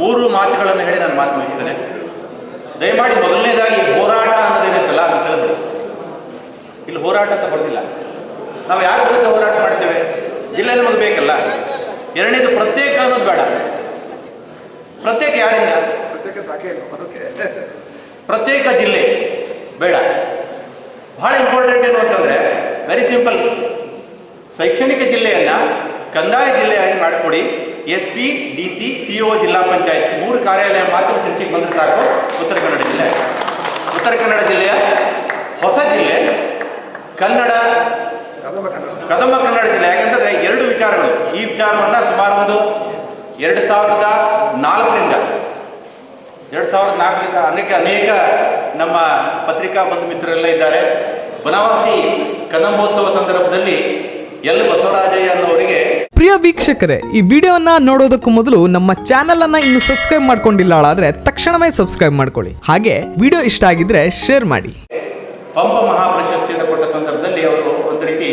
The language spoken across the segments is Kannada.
ಮೂರು ಮಾತುಗಳನ್ನು ಹೇಳಿ ನಾನು ಮಾತು ಮುಗಿಸ್ತೇನೆ. ದಯಮಾಡಿ ಮೊದಲನೇದಾಗಿ ಹೋರಾಟ ಅನ್ನೋದೇನಿರುತ್ತಲ್ಲ ಅದು ತಿಳಿದು ಇಲ್ಲಿ ಹೋರಾಟ ಅಂತ ಬರೆದಿಲ್ಲ. ನಾವು ಯಾರ ವಿರುದ್ಧ ಹೋರಾಟ ಮಾಡ್ತೇವೆ? ಜಿಲ್ಲೆ ನಮಗೆ ಬೇಕಲ್ಲ. ಎರಡನೇದು ಪ್ರತ್ಯೇಕ ಅನ್ನೋದು ಬೇಡ. ಪ್ರತ್ಯೇಕ ಯಾರಿಂದ? ಪ್ರತ್ಯೇಕ ಜಿಲ್ಲೆ. ಬೇಡ. ಬಹಳ ಇಂಪಾರ್ಟೆಂಟ್ ಏನು ಅಂತಂದರೆ ವೆರಿ ಸಿಂಪಲ್ ಶೈಕ್ಷಣಿಕ ಜಿಲ್ಲೆಯನ್ನು ಕಂದಾಯ ಜಿಲ್ಲೆಯಾಗಿ ಮಾಡಿಕೊಡಿ. S P D C C ಜಿಲ್ಲಾ ಪಂಚಾಯತ್ ಮೂರು ಕಾರ್ಯಾಲಯ ಮಾತ್ರ ಶಿರ್ಸಿಗೆ ಬಂದರೆ ಸಾಕು. ಉತ್ತರ ಕನ್ನಡ ಜಿಲ್ಲೆ. ಉತ್ತರ ಕನ್ನಡ ಜಿಲ್ಲೆಯ ಹೊಸ ಜಿಲ್ಲೆ ಕನ್ನಡ, ಕದಂಬ ಕನ್ನಡ ಜಿಲ್ಲೆ. ಯಾಕಂತಂದ್ರೆ ಎರಡು ವಿಚಾರಗಳು. ಈ ವಿಚಾರವನ್ನು ಸುಮಾರು ಒಂದು ಎರಡು ಸಾವಿರದ ನಾಲ್ಕರಿಂದ, ಎರಡು ಸಾವಿರದ ನಾಲ್ಕರಿಂದ ಅನೇಕ ಅನೇಕ ನಮ್ಮ ಪತ್ರಿಕಾ ಬಂಧು ಮಿತ್ರರೆಲ್ಲ ಇದ್ದಾರೆ. ಬನವಾಸಿ ಕದಂಬೋತ್ಸವ ಸಂದರ್ಭದಲ್ಲಿ ಎಲ್ ಬಸವರಾಜಯ್ಯ ಅನ್ನೋರಿಗೆ ವೀಕ್ಷಕರೇ, ಈ ವಿಡಿಯೋನ ನೋಡೋದಕ್ಕೂ ಮೊದಲು ನಮ್ಮ ಚಾನೆಲ್ ಅನ್ನ ಇನ್ನು ಸಬ್ಸ್ಕ್ರೈಬ್ ಮಾಡ್ಕೊಂಡಿಲ್ಲ ಆದ್ರೆ ತಕ್ಷಣವೇ ಸಬ್ಸ್ಕ್ರೈಬ್ ಮಾಡ್ಕೊಳ್ಳಿ. ಹಾಗೆ ವಿಡಿಯೋ ಇಷ್ಟ ಆಗಿದ್ರೆ ಶೇರ್ ಮಾಡಿ. ಪಂಪ ಮಹಾಪ್ರಶಸ್ತಿಯನ್ನು ಕೊಟ್ಟ ಸಂದರ್ಭದಲ್ಲಿ ಅವರು ಒಂದು ರೀತಿ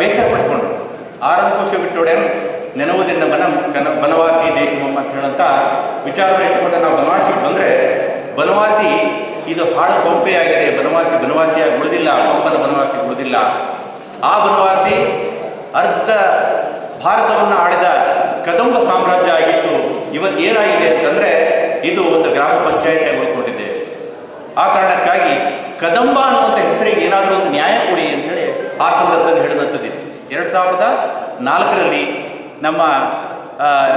ಬೇಸರ ಪಟ್ಕೊಂಡ್ರು. ಆರಂಕೋಶ ಬಿಟ್ಟೋಡೆ ನೆನವುದಿನ ಬನ ಕನ, ಬನವಾಸಿ ದೇಶಮಮ್ಮ ಅಂತ ಹೇಳಂತ ವಿಚಾರವನ್ನು ಇಟ್ಟುಕೊಂಡು ನಾವು ಬನವಾಸಿ ಬಂದ್ರೆ, ಬನವಾಸಿ ಇದು ಹಾಳು ಕೊಂಪೆಯಾಗಿದೆ ಬನವಾಸಿ ಬನವಾಸಿಯಾಗಿ ಉಳಿದಿಲ್ಲ ಪಂಪನ ಬನವಾಸಿ ಉಳಿದಿಲ್ಲ. ಆ ಬನವಾಸಿ ಅರ್ಧ ಭಾರತವನ್ನು ಆಳಿದ ಕದಂಬ ಸಾಮ್ರಾಜ್ಯ ಆಗಿತ್ತು ಇವತ್ತು ಏನಾಗಿದೆ ಅಂತಂದರೆ ಇದು ಒಂದು ಗ್ರಾಮ ಪಂಚಾಯತ್ ಉಳ್ಕೊಂಡಿದೆ. ಆ ಕಾರಣಕ್ಕಾಗಿ ಕದಂಬ ಅನ್ನುವಂಥ ಹೆಸರಿಗೆ ಏನಾದರೂ ಒಂದು ನ್ಯಾಯ ಕೊಡಿ ಅಂತೇಳಿ ಆ ಸಂದರ್ಭದಲ್ಲಿ ಹೇಳಿದಂಥದ್ದಿತ್ತು ಎರಡು ಸಾವಿರದ ನಾಲ್ಕರಲ್ಲಿ ನಮ್ಮ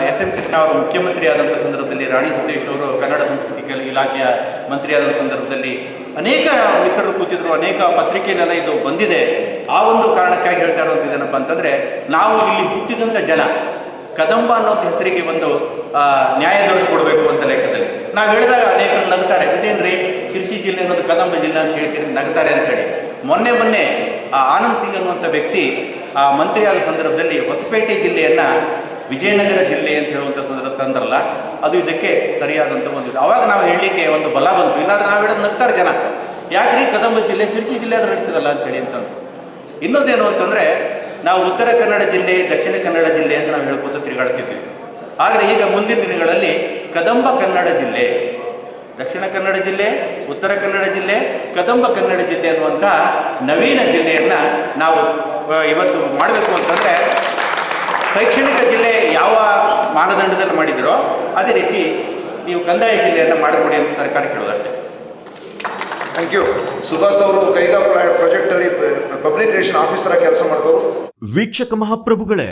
ಎಸ್ ಎಂ ಕೃಷ್ಣ ಅವರು ಮುಖ್ಯಮಂತ್ರಿ ಆದಂಥ ಸಂದರ್ಭದಲ್ಲಿ ರಾಣಿ ಸತೀಶ್ ಅವರು ಕನ್ನಡ ಸಂಸ್ಕೃತಿ ಇಲಾಖೆಯ ಮಂತ್ರಿಯಾದ ಸಂದರ್ಭದಲ್ಲಿ ಅನೇಕ ಮಿತ್ರರು ಕೂತಿದ್ರು, ಅನೇಕ ಪತ್ರಿಕೆಯಲ್ಲೆಲ್ಲ ಇದು ಬಂದಿದೆ. ಆ ಒಂದು ಕಾರಣಕ್ಕಾಗಿ ಹೇಳ್ತಾ ಇರೋದು ಏನಪ್ಪ ಅಂತಂದರೆ, ನಾವು ಇಲ್ಲಿ ಹುಟ್ಟಿದಂಥ ಜನ, ಕದಂಬ ಅನ್ನೋಂಥ ಹೆಸರಿಗೆ ಒಂದು ನ್ಯಾಯ ದೊರಕಿಸ್ಕೊಡ್ಬೇಕು ಅಂತ ಲೆಕ್ಕದಲ್ಲಿ. ನಾವು ಹೇಳಿದಾಗ ಅನೇಕರು ನಗ್ತಾರೆ, ಇದೇನ್ರಿ ಶಿರ್ಸಿ ಜಿಲ್ಲೆ ಅನ್ನೋದು ಕದಂಬ ಜಿಲ್ಲೆ ಅಂತ ಹೇಳ್ತೀರಿ, ನಗ್ತಾರೆ ಅಂತೇಳಿ ಮೊನ್ನೆ ಮೊನ್ನೆ ಆನಂದ್ ಸಿಂಗ್ ಅನ್ನುವಂಥ ವ್ಯಕ್ತಿ, ಆ, ಮಂತ್ರಿಯಾದ ಸಂದರ್ಭದಲ್ಲಿ ಹೊಸಪೇಟೆ ಜಿಲ್ಲೆಯನ್ನು ವಿಜಯನಗರ ಜಿಲ್ಲೆ ಅಂತ ಹೇಳುವಂಥ ಸಂದರ್ಭ ತಂದ್ರಲ್ಲ, ಅದು ಇದಕ್ಕೆ ಸರಿಯಾದಂಥ ಒಂದು. ಅವಾಗ ನಾವು ಹೇಳಲಿಕ್ಕೆ ಒಂದು ಬಲ ಬಂತು. ಇಲ್ಲಾಂದ್ರೆ ನಾವು ಹೇಳೋದು ನಗ್ತಾರೆ ಜನ. ಯಾಕ್ರಿ ಕದಂಬ ಜಿಲ್ಲೆ, ಶಿರ್ಸಿ ಜಿಲ್ಲೆ ಆದ್ರೆ ನಡೀತದಲ್ಲ ಅಂತೇಳಿ ಅಂತಂದು ಇನ್ನೊಂದೇನು ಅಂತಂದರೆ, ನಾವು ಉತ್ತರ ಕನ್ನಡ ಜಿಲ್ಲೆ, ದಕ್ಷಿಣ ಕನ್ನಡ ಜಿಲ್ಲೆ ಅಂತ ನಾವು ಹೇಳ್ಕೊತ ತಿರುಗಾಡ್ತಿದ್ವಿ. ಆದರೆ ಈಗ ಮುಂದಿನ ದಿನಗಳಲ್ಲಿ ಕದಂಬ ಕನ್ನಡ ಜಿಲ್ಲೆ, ದಕ್ಷಿಣ ಕನ್ನಡ ಜಿಲ್ಲೆ, ಉತ್ತರ ಕನ್ನಡ ಜಿಲ್ಲೆ, ಕದಂಬ ಕನ್ನಡ ಜಿಲ್ಲೆ ಅನ್ನುವಂಥ ನವೀನ ಜಿಲ್ಲೆಯನ್ನು ನಾವು ಇವತ್ತು ಮಾಡಬೇಕು ಅಂತಂದರೆ ಶೈಕ್ಷಣಿಕ ಜಿಲ್ಲೆ ಯಾವ ಮಾನದಂಡದಲ್ಲಿ ಮಾಡಿದರೋ ಅದೇ ರೀತಿ ನೀವು ಕಂದಾಯ ಜಿಲ್ಲೆಯನ್ನು ಮಾಡಿಕೊಡಿ ಅಂತ ಸರ್ಕಾರ ಕೇಳೋದಷ್ಟೇ. ಥ್ಯಾಂಕ್ ಯು ಸುಭಾಷ್ ಅವರು ಕೈಗಾ ಪ್ರಾಜೆಕ್ಟಲ್ಲಿ ಪಬ್ಲಿಕ್ ರಿಲೇಷನ್ ಆಫೀಸರ್ ಆಗಿ ಕೆಲಸ ಮಾಡಿದವರು. ವೀಕ್ಷಕ ಮಹಾಪ್ರಭುಗಳೇ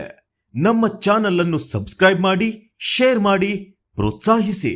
ನಮ್ಮ ಚಾನಲ್ ಅನ್ನು ಸಬ್ಸ್ಕ್ರೈಬ್ ಮಾಡಿ ಶೇರ್ ಮಾಡಿ ಪ್ರೋತ್ಸಾಹಿಸಿ.